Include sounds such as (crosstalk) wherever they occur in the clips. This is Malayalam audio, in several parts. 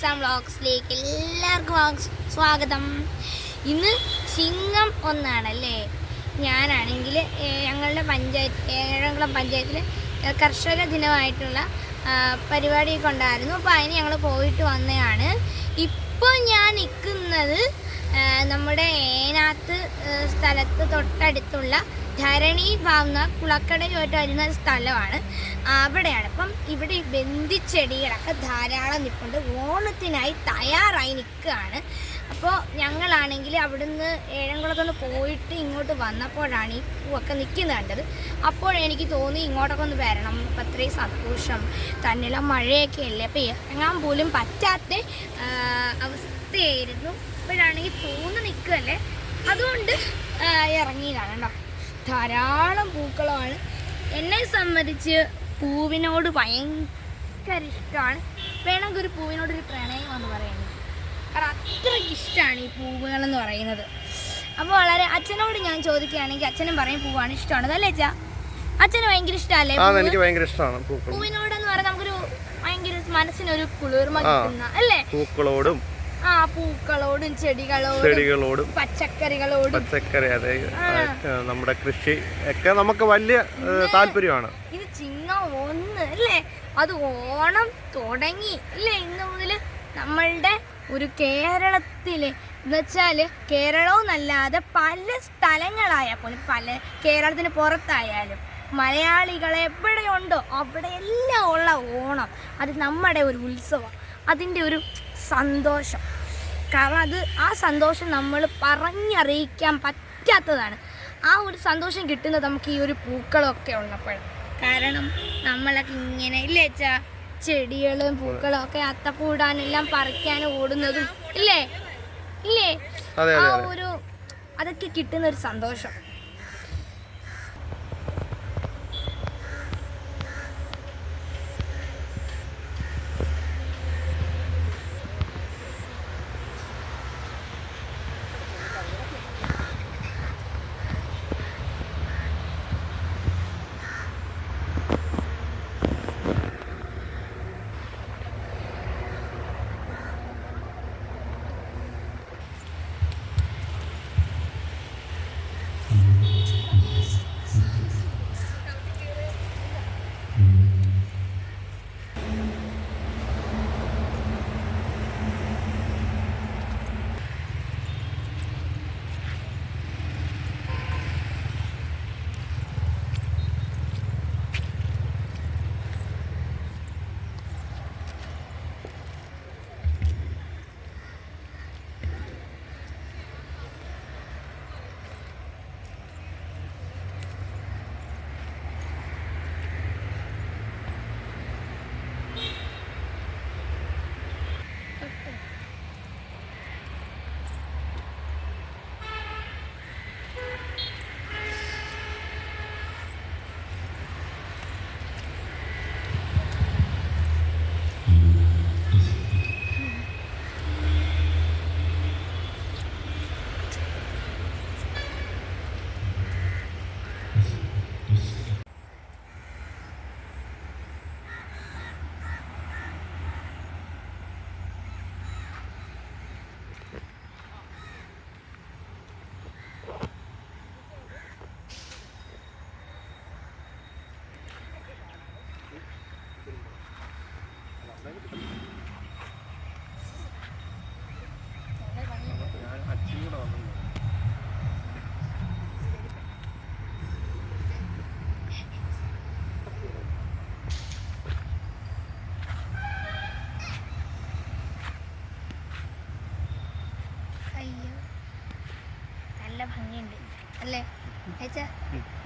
ഐസാം വ്ളോഗ്സിലേക്ക് എല്ലാവർക്കും സ്വാഗതം. ഇന്ന് ചിങ്ങം ഒന്നാണല്ലേ? ഞാനാണെങ്കിൽ ഞങ്ങളുടെ പഞ്ചായത്ത് ഏഴംകുളം പഞ്ചായത്തിൽ കർഷക ദിനമായിട്ടുള്ള പരിപാടി കൊണ്ടായിരുന്നു. അപ്പോൾ അതിന് ഞങ്ങൾ പോയിട്ട് വന്നതാണ്. ഇപ്പോൾ ഞാൻ നിൽക്കുന്നത് നമ്മുടെ ഏനാത്ത് സ്ഥലത്ത് തൊട്ടടുത്തുള്ള ധരണി ഭാവന കുളക്കടയുമായിട്ട് വരുന്ന ഒരു സ്ഥലമാണ്. അവിടെയാണ്. അപ്പം ഇവിടെ ബന്ധിച്ചെടികളൊക്കെ ധാരാളം നിൽപ്പുണ്ട് ഓണത്തിനായി തയ്യാറായി നിൽക്കുകയാണ്. അപ്പോൾ ഞങ്ങളാണെങ്കിൽ അവിടുന്ന് ഏഴംകുളത്തുനിന്ന് പോയിട്ട് ഇങ്ങോട്ട് വന്നപ്പോഴാണ് ഈ പൂവൊക്കെ നിൽക്കുന്നത് കണ്ടത്. അപ്പോഴെനിക്ക് തോന്നി ഇങ്ങോട്ടൊക്കെ ഒന്ന് വരണം. അപ്പം അത്രയും സന്തോഷം. തന്നെയുള്ള മഴയൊക്കെ അല്ലേ? അപ്പോൾ ഇറങ്ങാൻ പോലും പറ്റാത്ത അവസ്ഥയായിരുന്നു. ഇപ്പോഴാണെങ്കിൽ തോന്നി നിൽക്കുകയല്ലേ? അതുകൊണ്ട് ഇറങ്ങിയതാണ് കേട്ടോ. ധാരാളം പൂക്കളമാണ് എന്നെ സംബന്ധിച്ച് പൂവിനോട് ഭയങ്കര ഇഷ്ടമാണ് വേണമെങ്കിൽ ഒരു പൂവിനോടൊരു പ്രണയം എന്ന് പറയുന്നത് കാരണം അത്രയ്ക്ക് ഇഷ്ടമാണ് ഈ പൂവുകൾ എന്ന് പറയുന്നത്. അപ്പോൾ വളരെ അച്ഛനോട് ഞാൻ ചോദിക്കുകയാണെങ്കിൽ അച്ഛനും പറയും പൂവാണ് ഇഷ്ടമാണ് അല്ലേ അച്ഛാ? അച്ഛന് ഭയങ്കര ഇഷ്ടമല്ലേ എനിക്ക് ഭയങ്കര ഇഷ്ടമാണ് പൂവിനോട് പൂവിനോടെന്ന് പറഞ്ഞാൽ നമുക്കൊരു ഭയങ്കര മനസ്സിനൊരു കുളിർമ. കിട്ടുന്ന അല്ലേ? പൂക്കളോടും ആ പൂക്കളോടും ചെടികളോടും ചെടികളോടും. പച്ചക്കറികളോടും. പച്ചക്കറി അതെ. നമ്മുടെ കൃഷി ഒക്കെ നമുക്ക് വലിയ താല്പര്യമാണ്. ഇത് ചിങ്ങം ഒന്ന് അല്ലേ? അത് ഓണം തുടങ്ങി. അല്ലേ? ഇന്ന് മുതൽ നമ്മളുടെ ഒരു കേരളത്തിലെ എന്നുവെച്ചാൽ കേരളവുമല്ലാതെ പല സ്ഥലങ്ങളായാൽ പോലും പല കേരളത്തിന് പുറത്തായാലും മലയാളികൾ എവിടെയുണ്ടോ അവിടെയെല്ലാം ഉള്ള ഓണം. അത് നമ്മുടെ ഒരു ഉത്സവം. അതിന്റെ ഒരു സന്തോഷം. കാരണം അത് ആ സന്തോഷം നമ്മൾ പറഞ്ഞറിയിക്കാൻ പറ്റാത്തതാണ്. ആ ഒരു സന്തോഷം കിട്ടുന്നത് നമുക്ക് ഈ ഒരു പൂക്കളൊക്കെ ഉള്ളപ്പോഴാണ്. കാരണം നമ്മളൊക്കെ ഇങ്ങനെ ഇല്ലേ വെച്ചാ ചെടികളും പൂക്കളും ഒക്കെ അത്തപ്പൂടാനെല്ലാം പറിക്കാനും ഓടുന്നതും ഇല്ലേ? ഇല്ലേ? ആ ഒരു അതൊക്കെ കിട്ടുന്ന ഒരു സന്തോഷം.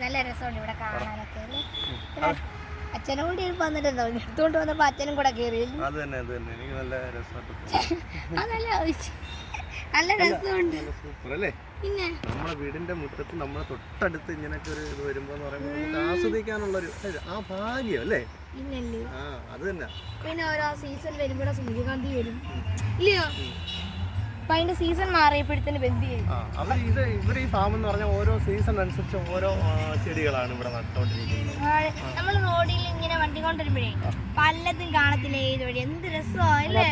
നല്ല രസമുണ്ട് ഇവിടെ കാണാനൊക്കെ അച്ഛനും കൂടി വന്നിട്ടുണ്ടോ? എടുത്തുകൊണ്ട് വന്നപ്പോ അച്ഛനും കൂടെ കേറി അത് തന്നെ അത് തന്നെ. എനിക്ക് നല്ല (laughs) അതല്ല നല്ല രസമുണ്ട്. പിന്നെ? നമ്മുടെ വീടിന്റെ മുറ്റത്ത് നമ്മളെ തൊട്ടടുത്ത് ഇങ്ങനൊക്കെ ഒരു ഇത് വരുമ്പോ എന്ന് പറയുമ്പോൾ നമുക്ക് ആസ്വദിക്കാനുള്ള ഒരു ആ ഭാഗ്യം അല്ലേ? പിന്നല്ലേ ആ അത് തന്നെ. പിന്നെ ഓരോ സീസൺ വരുമ്പോഴേ സൂര്യകാന്തി വരും. ഇല്ലയോ? അപ്പൊ അതിന്റെ സീസൺ മാറിയപ്പോഴത്തേന് ആ അവർ ഇത് ഇവർ ഈ ഫാം എന്ന് പറഞ്ഞാൽ ഓരോ സീസൺ അനുസരിച്ച് ഓരോ ചെടികളാണ് ഇവിടെ നട്ടുകൊണ്ടിരിക്കുന്നത്. നമ്മൾ റോഡിൽ ഇങ്ങനെ വണ്ടി കൊണ്ടുവരുമ്പോഴേ പലതും കാണത്തില്ലേ ഇത് വഴി? എന്ത് രസമാ അല്ലേ?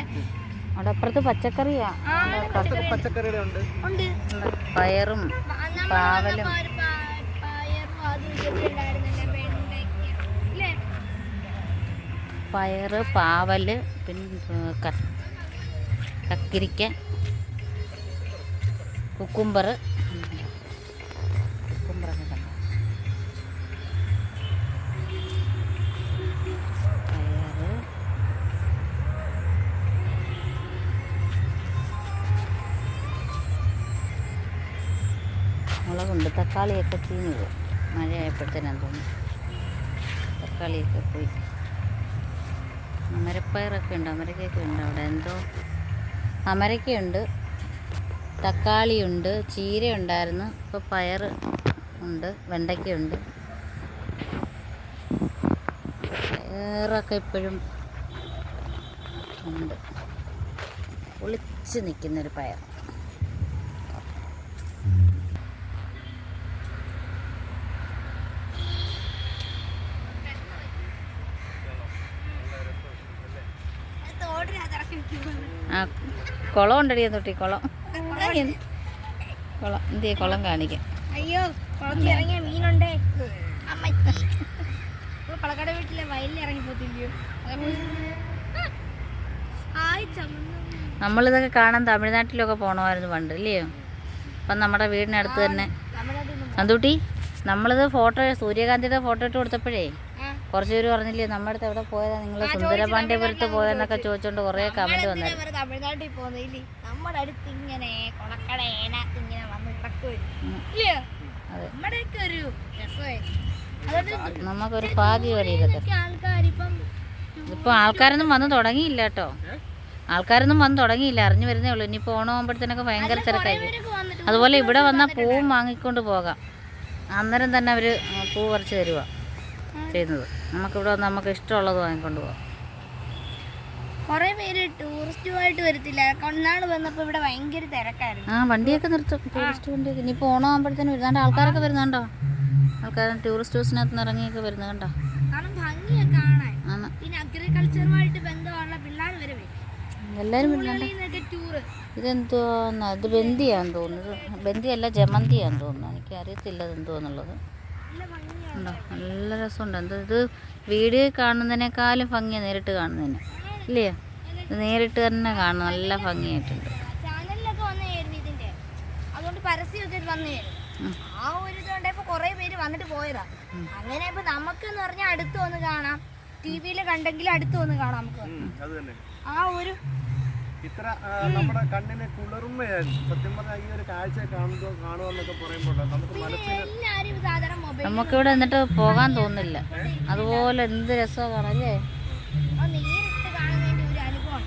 അവിടെ അപ്പുറത്ത് പച്ചക്കറിയാ. പച്ചക്കറിയുടെ ഉണ്ട് ഉണ്ട്. പയറും പാവലും. പയറ് പാവൽ പിന്നെ കക്കിരിക്ക. കുക്കുംബർ. മുളകുണ്ട്. തക്കാളിയൊക്കെ ചീഞ്ഞു പോകും മഴയായപ്പോഴത്തേനാന്ന് തോന്നുന്നു തക്കാളിയൊക്കെ പോയി. അമരപ്പയറൊക്കെ ഉണ്ട്. അമരക്കൊക്കെ ഉണ്ട് അവിടെ. എന്തോ? അമരക്കയുണ്ട്. തക്കാളിയുണ്ട് ചീര ഉണ്ടായിരുന്നു ഇപ്പോൾ പയർ ഉണ്ട് വെണ്ടയ്ക്കയുണ്ട്. പയറൊക്കെ ഇപ്പോഴും ഉണ്ട്. ഒളിച്ച് നിൽക്കുന്നൊരു പയർ. ആ കുളം ഉണ്ടടിയ തൊട്ടി കുളം. കുളം എന്തിയെ കുളം കാണിക്കാം. അയ്യോ കുളത്തിൽ ഇറങ്ങിയ മീനുണ്ടേ. പളക്കട വീട്ടിലെ വയലിൽ ഇറങ്ങി പോത്തില്ലയോ ആയി ചമ്മന്നു. നമ്മളിതൊക്കെ കാണാൻ തമിഴ്നാട്ടിലൊക്കെ പോകണമായിരുന്നു പണ്ട് ഇല്ലയോ? അപ്പം നമ്മുടെ വീടിനടുത്ത് തന്നെ. അന്തുട്ടി നമ്മളിത് ഫോട്ടോ സൂര്യകാന്തിയുടെ ഫോട്ടോ ഇട്ട് കൊടുത്തപ്പോഴേ. കുറച്ച് പേര് പറഞ്ഞില്ലേ നമ്മുടെ അടുത്ത് എവിടെ പോയതാ? നിങ്ങൾ സുന്ദരപാണ്ഡ്യപുരത്ത് പോയെന്നൊക്കെ ചോദിച്ചോണ്ട് കുറേ കമന്റ് തമിഴ്നാട്ടിൽ പോകുന്നില്ലേ നമ്മുടെ അടുത്ത് ഇങ്ങനെ ഇങ്ങനെ വന്ന് കിടക്കുമല്ലോ നമുക്കൊരു ഭാഗ്യമല്ലേ ഇതൊക്കെ ഇപ്പൊ ആൾക്കാരൊന്നും വന്ന് തുടങ്ങിയില്ല കേട്ടോ. ആൾക്കാരൊന്നും വന്ന് തുടങ്ങിയില്ല. അറിഞ്ഞു വരുന്നേ ഉള്ളൂ. ഇനിയിപ്പോൾ ഓണം ആകുമ്പോഴത്തേനൊക്കെ ഭയങ്കര തിരക്കായി ഇവരൊക്കെ വന്നിട്ട് അതുപോലെ ഇവിടെ വന്നാൽ പൂവും വാങ്ങിക്കൊണ്ട് പോകാം. അന്നേരം തന്നെ അവർ പൂ പറിച്ച് തരുവാ ചെയ്യുന്നത്. നമുക്കിവിടെ വന്ന് നമുക്ക് ഇഷ്ടമുള്ളത് വാങ്ങിക്കൊണ്ട് പോകാം കുറെ പേര് ടൂറിസ്റ്റുമായിട്ട് വരത്തില്ല. കൊണ്ടാണ് വന്നപ്പോൾ ഇവിടെ ഭയങ്കര തിരക്കായിരുന്നു. ആ വണ്ടിയൊക്കെ നിർത്തും. ടൂറിസ്റ്റ് വണ്ടിയൊക്കെ. ഇനിയിപ്പോൾ ഓണം ആകുമ്പോഴത്തേനും വരുന്നുണ്ട് ആൾക്കാരൊക്കെ വരുന്നുണ്ടോ ആൾക്കാർ ടൂറിസ്റ്റ് ബസ്സിനകത്ത് നിന്ന് ഇറങ്ങിയൊക്കെ വരുന്നത് കണ്ടോ കാരണം ഭംഗിയൊക്കെ കാണാൻ. പിന്നെ അഗ്രികൾച്ചറുമായിട്ട് ബന്ധമുള്ള പിള്ളേർ വരെ വരും. എല്ലാവരും വരുന്നുണ്ട് ഇതെന്തോന്ന് ഇത് ബന്ദിയാന്ന് തോന്നുന്നത് ബന്ദിയല്ല ജമന്തിയാന്ന് തോന്നുന്നു. എനിക്ക് അറിയത്തില്ല ഇത് എന്തോന്നുള്ളത് നല്ല ഭംഗിയാണ് ഉണ്ടോ? നല്ല രസമുണ്ട്. എന്താ ഇത് വീഡിയോ കാണുന്നതിനേക്കാളും ഭംഗിയാണ് നേരിട്ട് കാണുന്നതിന്. ഇല്ലയോ ഇത് നേരിട്ട് തന്നെ കാണും നല്ല ഭംഗിയായിട്ടുണ്ട്. ആ ഒരു ഇതുകൊണ്ടപ്പോ കുറെ പേര് വന്നിട്ട് പോയതാ. അങ്ങനെ ഇപ്പൊ നമുക്കെന്ന് പറഞ്ഞാൽ അടുത്ത് വന്ന് കാണാം. ടി വിയിൽ കണ്ടെങ്കിൽ അടുത്ത് വന്ന് കാണാം നമുക്ക്. ആ ഒരു ഇത്ര നമ്മുടെ കണ്ണിന് കുളിർമയായിരുന്നു സത്യം പറഞ്ഞാൽ ഈ ഒരു കാഴ്ച കാണുക കാണുമെന്നൊക്കെ പറയുമ്പോൾ നമുക്ക് മനസ്സിന് നമുക്കിവിടെ എന്നിട്ട് പോകാൻ തോന്നില്ല. അതുപോലെ എന്ത് രസമാണ് അല്ലേ നേരിട്ട് ഒരു അനുഭവം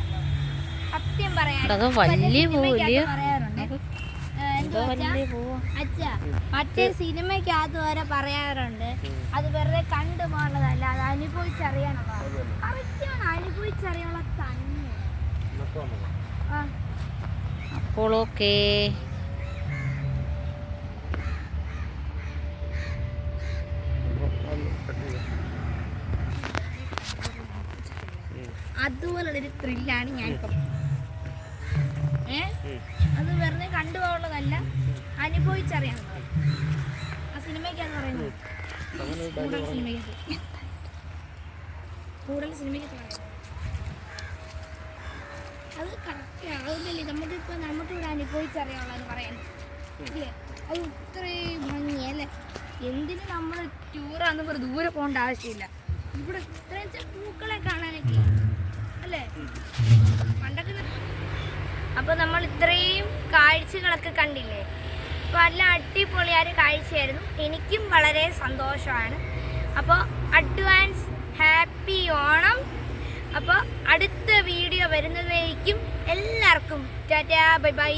സത്യം പറയാൻ അത് വലിയ പൂവില്ലയോ? എന്തോ എന്തുവാ വെച്ചാ, വലിയ പൂവാ. അച്ഛാ മറ്റേ സിനിമയ്ക്കകത്ത് വരെ പറയാറുണ്ട്. അത് വെറുതെ കണ്ടു പോകേണ്ടതല്ല അത് അനുഭവിച്ചറിയാനുള്ളതാണ്. കറക്റ്റാണ് അനുഭവിച്ചറിയാനുള്ള തന്നെ അപ്പോൾ ഓക്കേ. അതുപോലുള്ളൊരു ത്രില്ലാണ് ഞാനിപ്പം. ഏ? അത് വെറുതെ കണ്ടു പോകാനുള്ളതല്ല അനുഭവിച്ചറിയാനുള്ളത് ആ സിനിമയ്ക്കാന്ന് പറയുന്നത്. കൂടുതൽ സിനിമയ്ക്ക് കൂടുതൽ സിനിമയ്ക്ക് പറയുന്നത്. അത് കറക്റ്റ് ആവുന്നില്ലേ നമുക്കിപ്പോൾ നമുക്കിവിടെ അനുഭവിച്ചറിയാനുള്ളതെന്ന് പറയാൻ. ഇല്ലേ? അത് ഇത്രയും ഭംഗിയല്ലേ എന്തിന് നമ്മൾ ടൂറാന്ന് പറഞ്ഞ് ദൂരെ പോകേണ്ട ആവശ്യമില്ല. ഇവിടെ ഇത്രയും പൂക്കളെ കാണാനൊക്കെ അല്ലേ? പണ്ടൊക്കെ അപ്പോൾ നമ്മൾ ഇത്രയും കാഴ്ചകളൊക്കെ കണ്ടില്ലേ? അപ്പോൾ നല്ല അടിപൊളിയായ കാഴ്ചയായിരുന്നു. എനിക്കും വളരെ സന്തോഷമാണ്. അപ്പോൾ അഡ്വാൻസ് ഹാപ്പി ഓണം. അപ്പോൾ അടുത്ത വീഡിയോ വരുന്നതായിരിക്കും എല്ലാവർക്കും ടാറ്റാ ബൈ ബൈ.